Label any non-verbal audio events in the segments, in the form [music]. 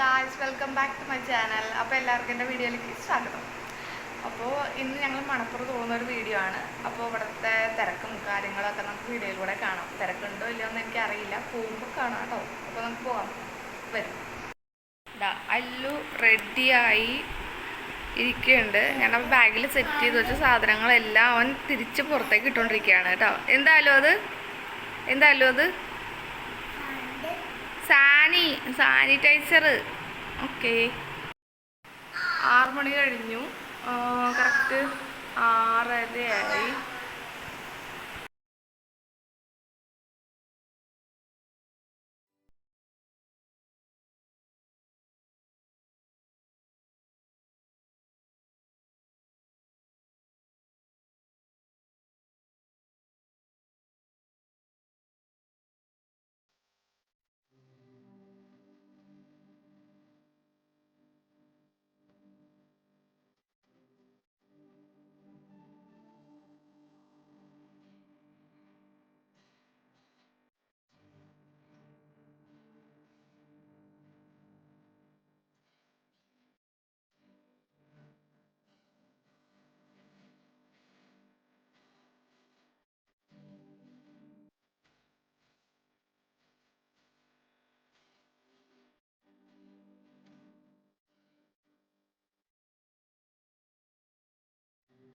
Guys welcome back to my channel അപ്പോൾ എല്ലാവർക്കും എന്റെ വീഡിയോയിലേക്ക് സ്വാഗതം. അപ്പോൾ ഇന്ന് ഞങ്ങൾ മണപ്പുറത്ത് പോകുന്ന ഒരു വീഡിയോ ആണ്. അപ്പോൾ ഇവിടുത്തെ തിരക്കും കാര്യങ്ങളൊക്കെ നമുക്ക് വീഡിയോയിലൂടെ കാണാം. തിരക്കുണ്ടോ ഇല്ലയോ എന്ന് എനിക്കറിയില്ല പോകുമ്പോൾ കാണാം കേട്ടോ. അപ്പോൾ നമുക്ക് പോകാം വരും. അല്ലു റെഡിയായി ഇരിക്കുന്നുണ്ട്. ഞാൻ അപ്പോൾ ബാഗിൽ സെറ്റ് ചെയ്ത് വെച്ച സാധനങ്ങളെല്ലാം അവൻ തിരിച്ച് പുറത്തേക്ക് ഇട്ടുകൊണ്ടിരിക്കുകയാണ് കേട്ടോ. എന്തായാലും അത്? എന്തായാലും അത്? സാനി സാനിറ്റൈസർ. ഓക്കെ. ആറ് മണി കഴിഞ്ഞു. കറക്റ്റ് ആറരയായി.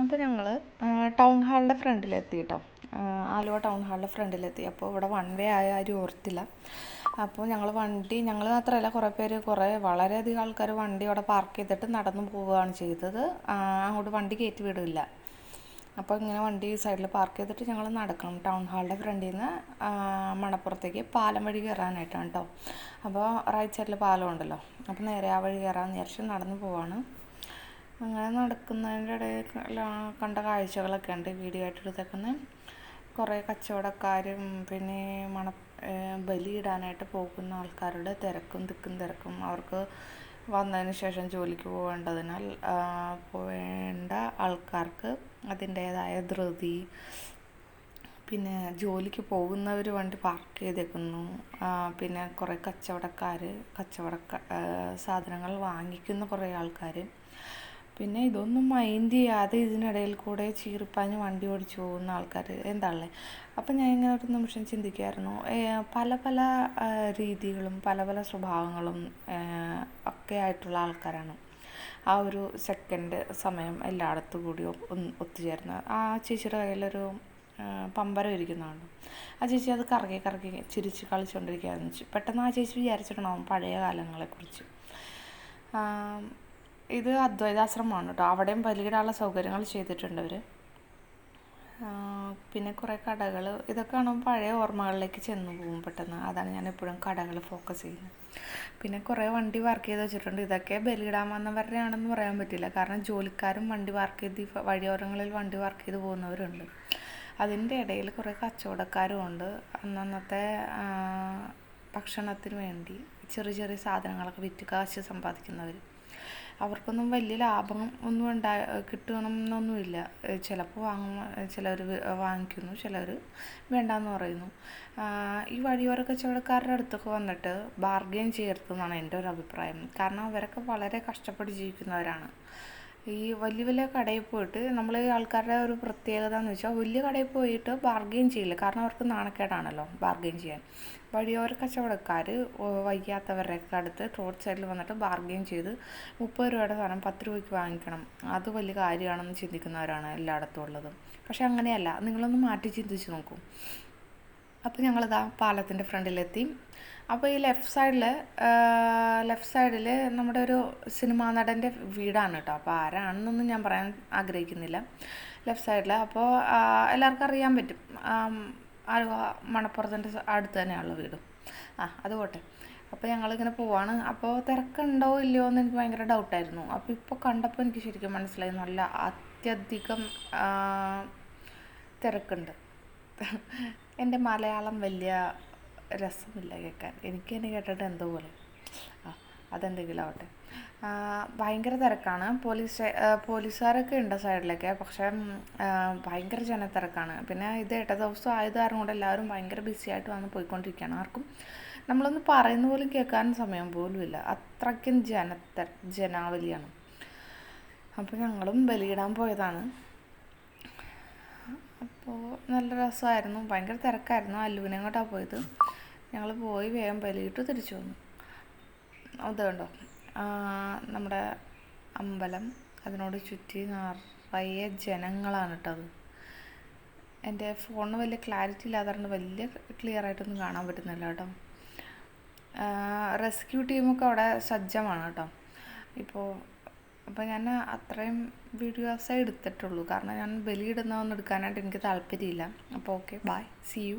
അപ്പോൾ ഞങ്ങൾ ടൗൺ ഹാളിന്റെ ഫ്രണ്ടിലെത്തി കേട്ടോ ആലുവ ടൗൺ ഹാളിന്റെ ഫ്രണ്ടിലെത്തി. അപ്പോൾ ഇവിടെ വൺ വേ ആയ ആരും ഓർത്തില്ല. അപ്പോൾ ഞങ്ങൾ വണ്ടി ഞങ്ങൾ മാത്രമല്ല കുറേ പേര് കുറേ വളരെയധികം ആൾക്കാർ വണ്ടി അവിടെ പാർക്ക് ചെയ്തിട്ട് നടന്നു പോവുകയാണ് ചെയ്തത്. അങ്ങോട്ട് വണ്ടി കയറ്റി വിടില്ല. അപ്പോൾ ഇങ്ങനെ വണ്ടി സൈഡിൽ പാർക്ക് ചെയ്തിട്ട് ഞങ്ങൾ നടക്കണം ടൗൺ ഹാളിന്റെ ഫ്രണ്ടിൽ നിന്ന് മണപ്പുറത്തേക്ക് പാലം വഴി കയറാനായിട്ടാണ് കേട്ടോ അപ്പോൾ റൈറ്റ് സൈഡിൽ പാലം ഉണ്ടല്ലോ. അപ്പോൾ നേരെ ആ വഴി കയറാമെന്ന് വിചാരിച്ച് നടന്നു പോവാണ്. അങ്ങനെ നടക്കുന്നതിന്റെ ഇടയിൽ കണ്ട കാഴ്ചകളൊക്കെ ഉണ്ട് വീഡിയോ ആയിട്ട് എടുത്തേക്കുന്നത് കുറേ കച്ചവടക്കാരും പിന്നെ മണ ബലി ബലിയിടാനായിട്ട് പോകുന്ന ആൾക്കാരുടെ തിരക്കും തിക്കും തിരക്കും അവർക്ക് വന്നതിന് ശേഷം ജോലിക്ക് പോകേണ്ടതിനാൽ പോകേണ്ട പോവേണ്ട ആൾക്കാർക്ക് അതിന്റേതായ ധൃതി. പിന്നെ ജോലിക്ക് പോകുന്നവർ വണ്ടി പാർക്ക് ചെയ്തേക്കുന്നു. പിന്നെ കുറേ കച്ചവടക്കാർ കച്ചവട സാധനങ്ങൾ വാങ്ങിക്കുന്ന കുറേ ആൾക്കാർ പിന്നെ ഇതൊന്നും മൈൻഡ് ചെയ്യാതെ ഇതിനിടയിൽ കൂടെ ചീറിപ്പാഞ്ഞ് വണ്ടി ഓടിച്ചു പോകുന്ന ആൾക്കാർ എന്താണല്ലേ അപ്പം ഞാൻ ഇങ്ങനെ ഒരു നിമിഷം ചിന്തിക്കുമായിരുന്നു പല പല രീതികളും പല പല സ്വഭാവങ്ങളും ഒക്കെ ആയിട്ടുള്ള ആൾക്കാരാണ്. ആ ഒരു സെക്കൻഡ് സമയം എല്ലായിടത്തും കൂടി ഒത്തുചേർന്ന്. ആ ചേച്ചിയുടെ കയ്യിലൊരു പമ്പരം ഇരിക്കുന്നതാണ്. ആ ചേച്ചി അത് കറങ്ങി കറങ്ങി ചിരിച്ച് കളിച്ചുകൊണ്ടിരിക്കുകയായിരുന്നു പെട്ടെന്ന് ആ ചേച്ചി വിചാരിച്ചിട്ടുണ്ടാവും പഴയ കാലങ്ങളെക്കുറിച്ച്. ഇത് അദ്വൈതാശ്രമമാണ് കേട്ടോ. അവിടെയും ബലിയിടാനുള്ള സൗകര്യങ്ങൾ ചെയ്തിട്ടുണ്ട് അവർ പിന്നെ കുറേ കടകൾ ഇതൊക്കെ ആണ് പഴയ ഓർമ്മകളിലേക്ക് ചെന്ന് പോകും പെട്ടെന്ന്. അതാണ് ഞാൻ എപ്പോഴും കടകൾ ഫോക്കസ് ചെയ്യുന്നത്. പിന്നെ കുറേ വണ്ടി വർക്ക് ചെയ്ത് വെച്ചിട്ടുണ്ട്. ഇതൊക്കെ ബലിയിടാൻ വന്നവരുടെയാണെന്ന് പറയാൻ പറ്റില്ല. കാരണം ജോലിക്കാരും വണ്ടി വർക്ക് ചെയ്ത് വഴിയോരങ്ങളിൽ വണ്ടി വർക്ക് ചെയ്ത് പോകുന്നവരുണ്ട്. അതിന്റെ ഇടയിൽ കുറേ കച്ചവടക്കാരും ഉണ്ട്. അന്നന്നത്തെ ഭക്ഷണത്തിന് വേണ്ടി ചെറിയ ചെറിയ സാധനങ്ങളൊക്കെ വിറ്റ് കാശ് സമ്പാദിക്കുന്നവർ അവർക്കൊന്നും വലിയ ലാഭം ഒന്നും ഉണ്ടാ കിട്ടണമെന്നൊന്നുമില്ല. ചിലപ്പോൾ വാങ്ങും ചിലർ വാങ്ങിക്കുന്നു ചിലർ വേണ്ടാന്ന് പറയുന്നു. ഈ വഴിയോര കച്ചവടക്കാരുടെ അടുത്തൊക്കെ വന്നിട്ട് ബാർഗെയിൻ ചെയ്യരുതെന്നാണ് എന്റെ ഒരു അഭിപ്രായം. കാരണം അവരൊക്കെ വളരെ കഷ്ടപ്പെട്ട് ജീവിക്കുന്നവരാണ്. ഈ വലിയ വലിയ കടയിൽ പോയിട്ട് നമ്മൾ ആൾക്കാരുടെ ഒരു പ്രത്യേകത എന്ന് വെച്ചാൽ വലിയ കടയിൽ പോയിട്ട് ബാർഗെയിൻ ചെയ്യില്ല. കാരണം അവർക്ക് നാണക്കേടാണല്ലോ ബാർഗെയിൻ ചെയ്യാൻ. വഴിയോര കച്ചവടക്കാർ വയ്യാത്തവരുടെയൊക്കെ അടുത്ത് റോഡ് സൈഡിൽ വന്നിട്ട് ബാർഗെയിൻ ചെയ്ത് മുപ്പത് രൂപയുടെ സാധനം പത്ത് രൂപയ്ക്ക് വാങ്ങിക്കണം. അത് വലിയ കാര്യമാണെന്ന് ചിന്തിക്കുന്നവരാണ് എല്ലായിടത്തും ഉള്ളത്. പക്ഷെ അങ്ങനെയല്ല. നിങ്ങളൊന്ന് മാറ്റി ചിന്തിച്ച് നോക്കൂ. അപ്പോൾ ഞങ്ങളിതാ പാലത്തിന്റെ ഫ്രണ്ടിലെത്തി. അപ്പോൾ ഈ ലെഫ്റ്റ് സൈഡിൽ ലെഫ്റ്റ് സൈഡിൽ നമ്മുടെ ഒരു സിനിമാ നടന്റെ വീടാണ് കേട്ടോ. അപ്പോൾ ആരാണെന്നൊന്നും ഞാൻ പറയാൻ ആഗ്രഹിക്കുന്നില്ല. ലെഫ്റ്റ് സൈഡിൽ അപ്പോൾ എല്ലാവർക്കും അറിയാൻ പറ്റും. ആലുവ മണപ്പുറത്തിന്റെ അടുത്ത് തന്നെയാണല്ലോ വീട്. ആ അത് പോട്ടെ. അപ്പോൾ ഞങ്ങളിങ്ങനെ പോവാണ്. അപ്പോൾ തിരക്കുണ്ടോ ഇല്ലയോ എന്ന് എനിക്ക് ഭയങ്കര ഡൗട്ടായിരുന്നു. അപ്പോൾ ഇപ്പോൾ കണ്ടപ്പോൾ എനിക്ക് ശരിക്കും മനസ്സിലായി. നല്ല അത്യധികം തിരക്കുണ്ട്. [laughs] എന്റെ മലയാളം വലിയ രസമില്ല കേൾക്കാൻ. എനിക്ക് തന്നെ കേട്ടിട്ട് എന്തോ പോലെ. ആ അതെന്തെങ്കിലും ആവട്ടെ. ഭയങ്കര തിരക്കാണ്. പോലീസ് പോലീസുകാരൊക്കെ ഉണ്ട് സൈഡിലൊക്കെ. പക്ഷേ ഭയങ്കര ജനത്തിരക്കാണ്. പിന്നെ ഇത് എട്ട ദിവസം ആയത് കാരണം കൊണ്ട് എല്ലാവരും ഭയങ്കര ബിസി ആയിട്ട് വന്ന് പോയിക്കൊണ്ടിരിക്കുകയാണ്. ആർക്കും നമ്മളൊന്ന് പറയുന്ന പോലും കേൾക്കാൻ സമയം പോലുമില്ല അത്രയ്ക്കും ജനത്ത ജനാവലിയാണ്. അപ്പോൾ ഞങ്ങളും ബലിയിടാൻ പോയതാണ്. അപ്പോൾ നല്ല രസമായിരുന്നു. ഭയങ്കര തിരക്കായിരുന്നു അല്ലുവിനെ കൊണ്ടാണ് പോയത്? ഞങ്ങൾ പോയി വേഗം ബലിയിട്ട് തിരിച്ചു വന്നു. അത് കണ്ടോ? നമ്മുടെ അമ്പലം അതിനോട് ചുറ്റി നിറയെ ജനങ്ങളാണ് കേട്ടത് എന്റെ ഫോണിന് വലിയ ക്ലാരിറ്റി ഇല്ലാത്തതുകൊണ്ട് വലിയ ക്ലിയർ ആയിട്ടൊന്നും കാണാൻ പറ്റുന്നില്ല കേട്ടോ. റെസ്ക്യൂ ടീമൊക്കെ അവിടെ സജ്ജമാണ് കേട്ടോ. ഇപ്പോൾ അപ്പോൾ ഞാൻ അത്രയും വീഡിയോസേ എടുത്തിട്ടുള്ളൂ. കാരണം ഞാൻ ബലിയിടുന്ന ഒന്നും എടുക്കാനായിട്ട് എനിക്ക് താല്പര്യമില്ല. അപ്പോൾ ഓക്കെ ബൈ സി യു